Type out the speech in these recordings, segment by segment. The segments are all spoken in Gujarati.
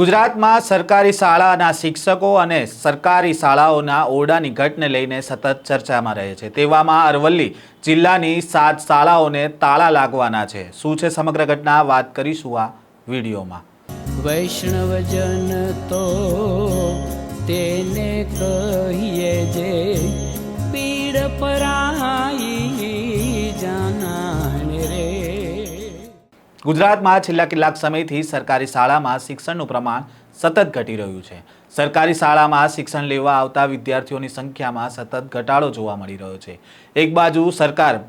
ગુજરાતમાં સરકારી શાળાના શિક્ષકો અને સરકારી શાળાઓના ઓરડાની ઘટને લઈને સતત ચર્ચામાં રહે છે. તેવામાં અરવલ્લી જિલ્લાની સાત શાળાઓને તાળા લાગવાના છે. શું છે સમગ્ર ઘટના? વાત કરીશું આ વિડીયોમાં. વૈષ્ણવજન તો તેને કહીએ જે પીડ પરાઈ ગુજરાતમાં છેલ્લા કેટલાક સમયથી સરકારી શાળામાં શિક્ષણનું પ્રમાણ સતત ઘટી રહ્યું છે. સરકારી શાળામાં શિક્ષણ લેવા આવતા વિદ્યાર્થીઓની સંખ્યામાં સતત ઘટાડો જોવા મળી રહ્યો છે. એક બાજુ સરકાર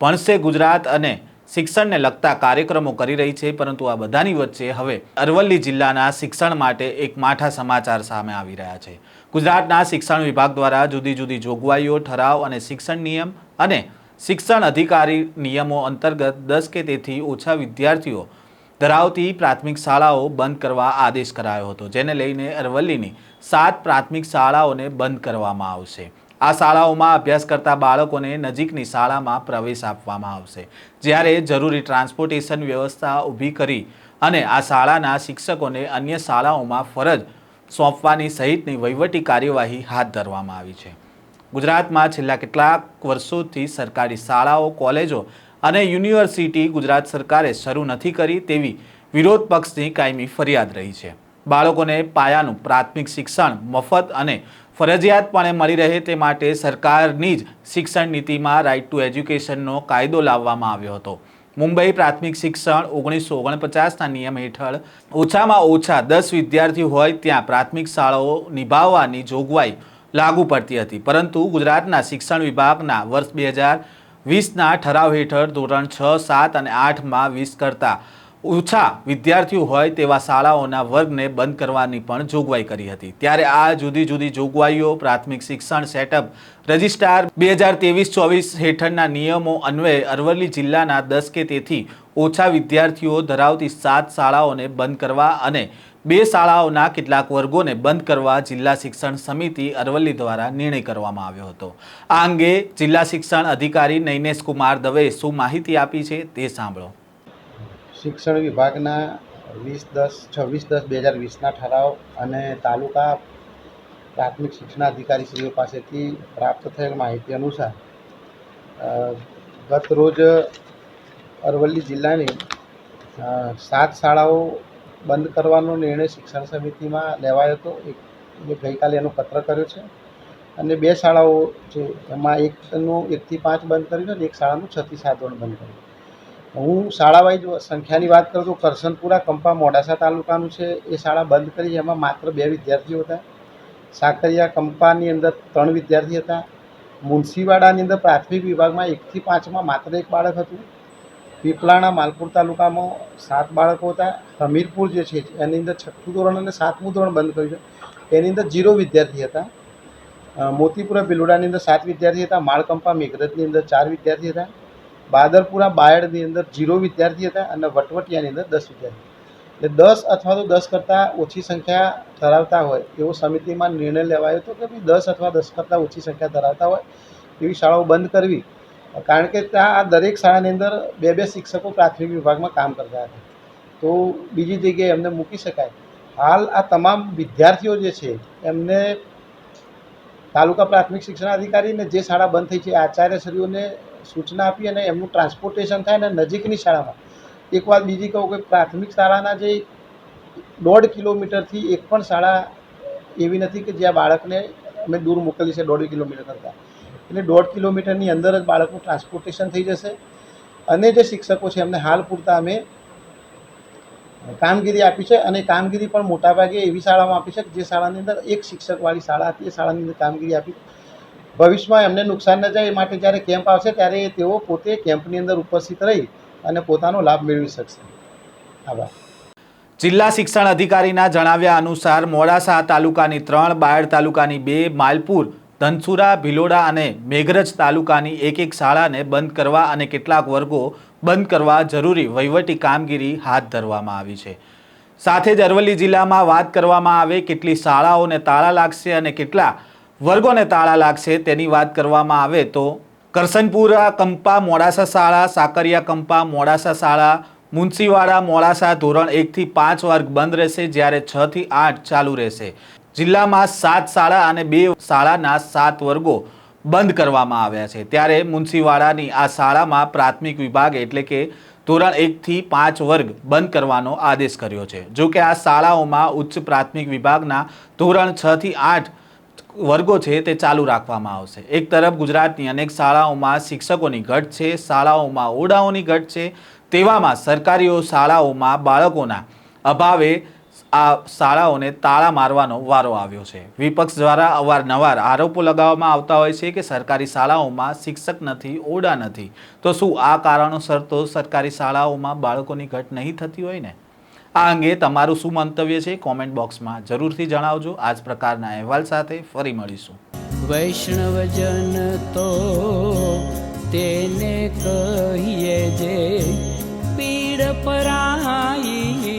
ભણશે ગુજરાત અને શિક્ષણને લગતા કાર્યક્રમો કરી રહી છે, પરંતુ આ બધાની વચ્ચે હવે અરવલ્લી જિલ્લાના શિક્ષણ માટે એક માઠા સમાચાર સામે આવી રહ્યા છે. ગુજરાતના શિક્ષણ વિભાગ દ્વારા જુદી જુદી જોગવાઈઓ, ઠરાવ અને શિક્ષણ નિયમ અને શિક્ષણ અધિકારી નિયમો અંતર્ગત દસ કે તેથી ઓછા વિદ્યાર્થીઓ ધરાવતી પ્રાથમિક શાળાઓ બંધ કરવા આદેશ કરાયો હતો, જેને લઈને અરવલ્લીની સાત પ્રાથમિક શાળાઓને બંધ કરવામાં આવશે. આ શાળાઓમાં અભ્યાસ કરતા બાળકોને નજીકની શાળામાં પ્રવેશ આપવામાં આવશે. જ્યારે જરૂરી ટ્રાન્સપોર્ટેશન વ્યવસ્થા ઊભી કરી અને આ શાળાના શિક્ષકોને અન્ય શાળાઓમાં ફરજ સોંપવાની સહિતની વહીવટી કાર્યવાહી હાથ ધરવામાં આવી છે. ગુજરાતમાં છેલ્લા કેટલાક વર્ષોથી સરકારી શાળાઓ, કોલેજો અને યુનિવર્સિટી ગુજરાત સરકારે શરૂ નથી કરી તેવી વિરોધ પક્ષની કાયમી ફરિયાદ રહી છે. બાળકોને પાયાનું પ્રાથમિક શિક્ષણ, મફત અને ફરજિયાતપણે મળી રહે તે માટે સરકારની જ શિક્ષણ નીતિમાં રાઇટ ટુ એજ્યુકેશનનો કાયદો લાવવામાં આવ્યો હતો. મુંબઈ પ્રાથમિક શિક્ષણ ઓગણીસો ઓગણપચાસના નિયમ હેઠળ ઓછામાં ઓછા દસ વિદ્યાર્થી હોય ત્યાં પ્રાથમિક શાળાઓ નિભાવવાની જોગવાઈ લાગુ પડતી હતી. પરંતુ ગુજરાતના શિક્ષણ વિભાગના વર્ષ બે હજાર વીસના ઠરાવ હેઠળ ધોરણ છ, સાત અને આઠમાં વીસ કરતાં ઓછા વિદ્યાર્થીઓ હોય તેવા શાળાઓના વર્ગને બંધ કરવાની પણ જોગવાઈ કરી હતી. ત્યારે આ જુદી જુદી જોગવાઈઓ, પ્રાથમિક શિક્ષણ સેટઅપ, રજિસ્ટ્રાર બે હજાર ત્રેવીસ ચોવીસ હેઠળના નિયમો અન્વયે અરવલ્લી જિલ્લાના દસ કે તેથી ઓછા વિદ્યાર્થીઓ ધરાવતી સાત શાળાઓને બંધ કરવા અને બે શાળાઓના કેટલાક વર્ગોને બંધ કરવા જિલ્લા શિક્ષણ સમિતિ અરવલ્લી દ્વારા નિર્ણય કરવામાં આવ્યો હતો. આ અંગે જિલ્લા શિક્ષણ અધિકારી નૈનેશ કુમાર દવેએ શું માહિતી આપી છે તે સાંભળો. શિક્ષણ વિભાગના વીસ દસ છવ્વીસ દસ બે હજાર વીસના ઠરાવ અને તાલુકા પ્રાથમિક શિક્ષણાધિકારીશ્રીઓ પાસેથી પ્રાપ્ત થયેલ માહિતી અનુસાર ગત રોજ અરવલ્લી જિલ્લાની સાત શાળાઓ બંધ કરવાનો નિર્ણય શિક્ષણ સમિતિમાં લેવાયો હતો. એક મેં ગઈકાલે એનો પત્ર કર્યો છે. અને બે શાળાઓ છે એમાં એકનું એકથી પાંચ બંધ કર્યું છે અને એક શાળાનું છથી સાત ધોરણ બંધ કર્યું હું શાળા સંખ્યાની વાત કરું તો કરસનપુરા કંપા, મોડાસા તાલુકાનું છે. એ શાળા બંધ કરી એમાં માત્ર બે વિદ્યાર્થીઓ હતા. સાકરિયા, કંપાની અંદર ત્રણ વિદ્યાર્થી હતા. મુનશીવાડાની અંદર પ્રાથમિક વિભાગમાં એકથી પાંચમાં માત્ર એક બાળક હતું. પીપલાણા માલપુર તાલુકામાં સાત બાળકો હતા. હમીરપુર જે છે, એની અંદર છઠ્ઠું ધોરણ અને સાતમું ધોરણ બંધ કર્યું છે. એની અંદર જીરો વિદ્યાર્થી હતા. મોતીપુરા બિલોડાની અંદર સાત વિદ્યાર્થી હતા. માળકંપા મેઘરજની અંદર ચાર વિદ્યાર્થી હતા. બાદરપુરા બાયડની અંદર જીરો વિદ્યાર્થી હતા અને વટવટિયાની અંદર દસ વિદ્યાર્થી એટલે દસ અથવા તો દસ કરતાં ઓછી સંખ્યા ધરાવતા હોય એવો સમિતિમાં નિર્ણય લેવાયો હતો કે ભાઈ દસ અથવા દસ કરતાં ઓછી સંખ્યા ધરાવતા હોય એવી શાળાઓ બંધ કરવી. કારણ કે ત્યાં આ દરેક શાળાની અંદર બે બે શિક્ષકો પ્રાથમિક વિભાગમાં કામ કરતા હતા. તો બીજી જગ્યાએ એમને મૂકી શકાય. હાલ આ તમામ વિદ્યાર્થીઓ જે છે, એમને તાલુકા પ્રાથમિક શિક્ષણ અધિકારીને જે શાળા બંધ થઈ છે, આચાર્યશ્રીઓને સૂચના આપી અને એમનું ટ્રાન્સપોર્ટેશન થાય અને નજીકની શાળામાં. એક વાત બીજી કહું કે પ્રાથમિક શાળાના જે દોઢ કિલોમીટરથી એક પણ શાળા એવી નથી કે જ્યાં બાળકને અમે દૂર મોકલી છે દોઢ કિલોમીટર કરતાં. એટલે દોઢ કિલોમીટરની અંદર જ બાળકનું ટ્રાન્સપોર્ટેશન થઈ જશે. અને જે શિક્ષકો છે, એમને હાલ પૂરતા અમે કામગીરી આપી છે અને કામગીરી પણ મોટાભાગે એવી શાળામાં આપી છે કે જે શાળાની અંદર એક શિક્ષકવાળી શાળા હતી, એ શાળાની અંદર કામગીરી આપી. ભવિષ્યમાં એમને નુકસાન ન જાય એ માટે જ્યારે કેમ્પ આવશે ત્યારે તેઓ પોતે કેમ્પની અંદર ઉપસ્થિત રહી અને પોતાનો લાભ મેળવી શકશે. આભાર. જિલ્લા શિક્ષણ અધિકારીના જણાવ્યા અનુસાર મોડાસા તાલુકાની ત્રણ, બાયડ તાલુકાની બે, માલપુર ધનસુરા, ભિલોડા અને મેઘરજ તાલુકાની એક એક શાળાને બંધ કરવા અને કેટલાક વર્ગો બંધ કરવા જરૂરી વહીવટી કામગીરી હાથ ધરવામાં આવી છે. સાથે જ અરવલ્લી જિલ્લામાં વાત કરવામાં આવે કેટલી શાળાઓને તાળા લાગશે અને કેટલા વર્ગોને તાળા લાગશે તેની વાત કરવામાં આવે તો કરસનપુરા, કંપા, મોડાસા શાળા, સાકરિયા કંપા, મોડાસા શાળા મુનસીવાડા મોડાસા ધોરણ એકથી પાંચ વર્ગ બંધ રહેશે, જ્યારે છથી આઠ ચાલુ રહેશે. જિલ્લામાં સાત શાળા અને બે શાળાના સાત વર્ગો બંધ કરવામાં આવ્યા છે. ત્યારે મુનસીવાડાની આ શાળામાં પ્રાથમિક વિભાગ એટલે કે ધોરણ એકથી પાંચ વર્ગ બંધ કરવાનો આદેશ કર્યો છે. જો કે આ શાળાઓમાં ઉચ્ચ પ્રાથમિક વિભાગના ધોરણ છથી આઠ વર્ગો છે તે ચાલુ રાખવામાં આવશે. એક તરફ ગુજરાતની અનેક શાળાઓમાં શિક્ષકોની ઘટ છે, શાળાઓમાં ઓરડાઓની ઘટ છે, તેવામાં સરકારીઓ શાળાઓમાં બાળકોના અભાવે આ શાળાઓને તાળા મારવાનો વારો આવ્યો છે. વિપક્ષ દ્વારા અવારનવાર આરોપો લગાવવામાં આવતા હોય છે કે સરકારી શાળાઓમાં શિક્ષક નથી, ઓરડા નથી. તો શું આ કારણોસર તો સરકારી શાળાઓમાં બાળકોની ઘટ નહીં થતી હોય ને? આ અંગે તમારું શું મંતવ્ય છે? કોમેન્ટ બોક્સમાં જરૂરથી જણાવજો. આ જ પ્રકારના અહેવાલ સાથે ફરી મળીશું. વૈષ્ણવજન તો તેને કહીએ જે પીડ પરાઈ